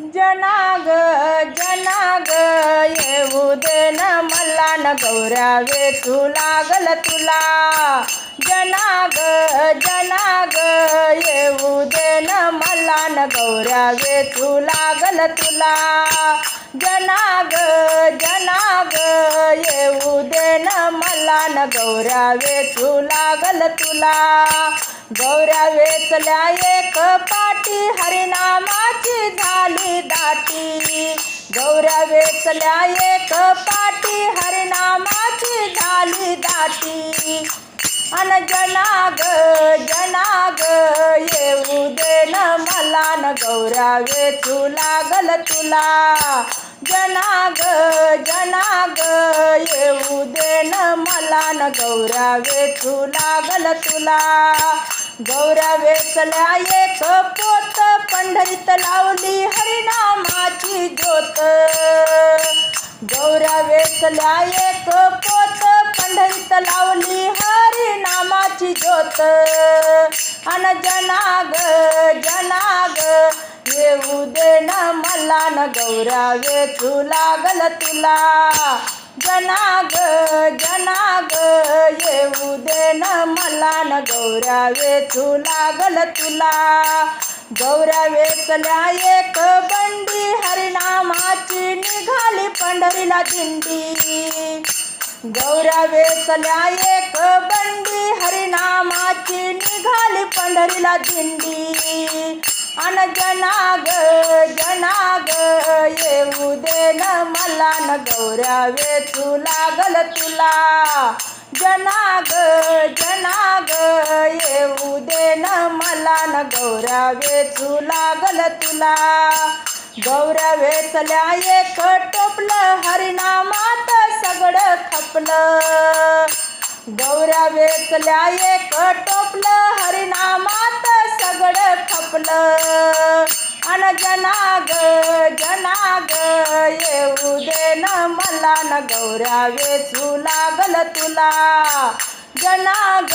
जनाग जनाग येऊ दे न मला न गौऱ्या वेचू लागल तुला. जनाग जनाग येऊ दे न मला न गौऱ्या वेचू लागल तुला. जनाग जनाग येऊ दे न मला न गौऱ्या वेचू लागल तुला. गौऱ्या वेचल्या एक पाटी हरिनामा वेचल्या एक पाटी हरिनामाची झाली दाटी अन जनाग जनाग येऊ दे न मला न गौऱ्या वेचू लागल तुला. जनाग जनाग येऊ दे न मला न गौऱ्या वेचू लागल तुला. गौऱ्या वेचल्या एक पोत गौऱ्या एक पोत पंढरीत लावली हरिनामाची ज्योत. अन जनाग जनाग येऊ दे न मला न गौऱ्या वेचू लागल तुला. जनाग जनाग येऊ दे न मला न गौऱ्या वेचू लागल तुला. गौऱ्या वेचल्या एक बंडी हरिनामाची निघाली पंढरीला दिंडी. गौऱ्या वेचल्या एक बंडी हरिनामाची निघाली पंढरीला दिंडी. अन जनाग जनाग येऊ दे न मला न गौऱ्या वेचू लागल तुला. जनाग जनाग येऊ दे न मला न गौऱ्या वेचू लागल तुला. गौऱ्या वेचल्या एक टोपलं हरिनामात सगळं खपलं. गौऱ्या वेचल्या एक टोपलं हरिनामात सगळं खपलं. अन जनाग जनाग येऊ दे न मला न गौऱ्या वेचू लागल तुला. जनाग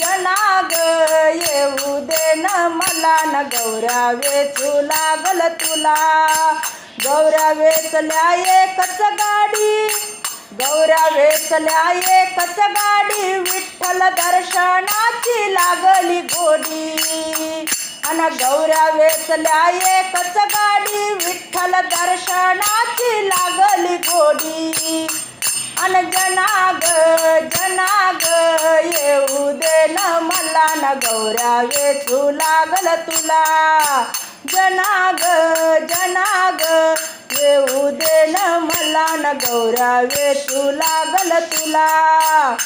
जनाग येऊ दे न मला न गौऱ्या वेचू लागल तुला. गौऱ्या वेचल्या एकच गाडी गौऱ्या वेचल्या एकच गाडी. विठ्ठल दर्शनाची लागली गोडी अन गौऱ्या वेचल्या एकच गाडी. विठ्ठल दर्शनाची लागली गोडी. अन जनाग जनाग येऊ दे न मला न गौऱ्या वेचू लागल तुला. जनाग जनाग येऊ दे न मला न गौऱ्या वेचू लागल तुला.